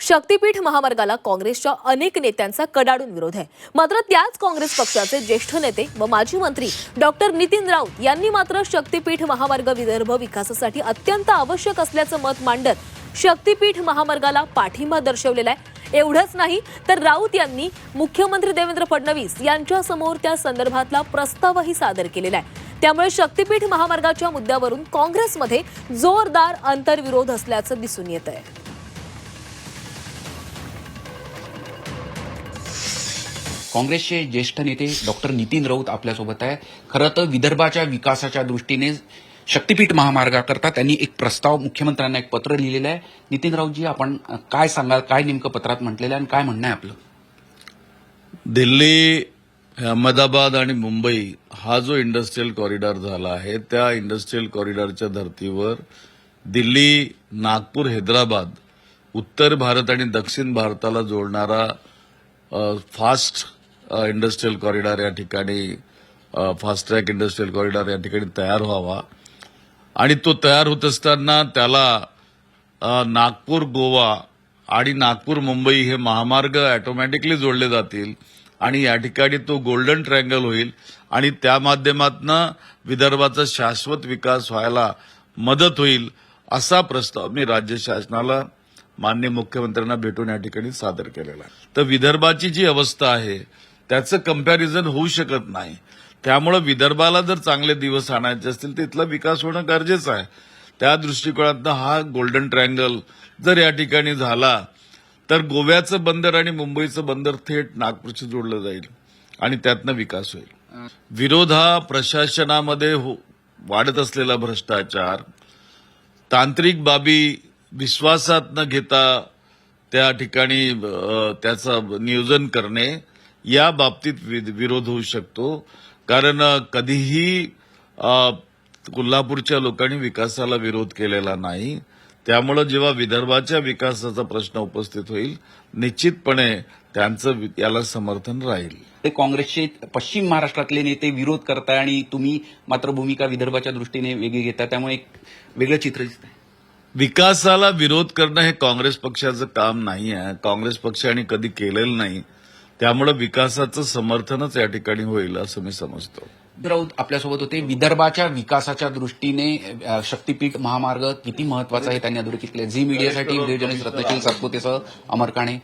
शक्तीपीठ महामार्गाला काँग्रेसच्या अनेक नेत्यांचा कडाडून विरोध आहे. मात्र त्याच काँग्रेस पक्षाचे ज्येष्ठ नेते व माजी मंत्री डॉक्टर नितीन राऊत यांनी मात्र शक्तीपीठ महामार्ग विदर्भ विकासासाठी अत्यंत आवश्यक असल्याचं मत मांडत शक्तीपीठ महामार्गाला पाठिंबा दर्शवलेला आहे. एवढंच नाही तर राऊत यांनी मुख्यमंत्री देवेंद्र फडणवीस यांच्या समोर त्या संदर्भातला प्रस्तावही सादर केलेला आहे. त्यामुळे शक्तीपीठ महामार्गाच्या मुद्द्यावरून काँग्रेसमध्ये जोरदार अंतर्विरोध असल्याचं दिसून येत आहे काँग्रेसचे ज्येष्ठ नेते डॉक्टर नितीन राऊत आपल्यासोबत आहे खरं तर विदर्भाच्या विकासाच्या दृष्टीने शक्तीपीठ महामार्गाकरता त्यांनी एक प्रस्ताव मुख्यमंत्र्यांना एक पत्र लिहिलेलं आहे. नितीन राऊतजी आपण काय सांगाल? काय नेमकं पत्रात म्हटलेलं आहे आणि काय म्हणणं आहे आपलं? दिल्ली अहमदाबाद आणि मुंबई हा जो इंडस्ट्रीयल कॉरिडॉर झाला आहे त्या इंडस्ट्रीयल कॉरिडॉरच्या धर्तीवर दिल्ली नागपूर हैदराबाद उत्तर भारत आणि दक्षिण भारताला जोडणारा फास्ट इंडस्ट्रीयल कॉरिडॉर या ठिकाणी फास्ट ट्रॅक इंडस्ट्रीयल कॉरिडॉर या ठिकाणी तयार व्हावा. आणि तो तयार होत असताना त्याला नागपूर गोवा आणि नागपूर मुंबई हे महामार्ग ऑटोमॅटिकली जोडले जातील आणि या ठिकाणी तो गोल्डन ट्रँगल होईल आणि त्या माध्यमातनं विदर्भाचा शाश्वत विकास व्हायला मदत होईल असा प्रस्ताव मी राज्य शासनाला मान्य मुख्यमंत्र्यांना भेटून या ठिकाणी सादर केलेला आहे. तर विदर्भाची जी अवस्था आहे त्याचं कंपॅरिझन होऊ शकत नाही. त्यामुळे विदर्भाला जर चांगले दिवस आणायचे असतील तर इथला विकास होणं गरजेचं आहे. त्या दृष्टिकोनातनं हा गोल्डन ट्रायंगल जर या ठिकाणी झाला तर गोव्याचं बंदर आणि मुंबईचं बंदर थेट नागपूरशी जोडलं जाईल आणि त्यातनं विकास होईल. विरोध हा प्रशासनामध्ये हो- वाढत असलेला भ्रष्टाचार. तांत्रिक बाबी विश्वासात न घेता त्या ठिकाणी त्याचं नियोजन करणे या बाबतीत विरोध होऊ शकतो. कारण कधीही कोल्हापूरच्या लोकांनी विकासाला विरोध केलेला नाही. त्यामुळे जेव्हा विदर्भाच्या विकासाचा प्रश्न उपस्थित होईल निश्चितपणे त्यांचं याला समर्थन राहील. ते काँग्रेसचे पश्चिम महाराष्ट्रातले नेते विरोध करताय आणि तुम्ही मात्र भूमिका विदर्भाच्या दृष्टीने वेगळी घेता त्यामुळे एक वेगळं चित्र दिसतंय. विकासाला विरोध करणं हे काँग्रेस पक्षाचं काम नाही आहे काँग्रेस पक्षाने कधी केलेलं नाही. त्यामुळे विकासाचं समर्थनच या ठिकाणी होईल असं मी समजतो. राऊत आपल्यासोबत होते. विदर्भाच्या विकासाच्या दृष्टीने शक्तीपीठ महामार्ग किती महत्त्वाचा आहे त्यांनी अधोरेखित केले झी मीडियासाठी रत्नशील सातपुतेसह अमर काणे.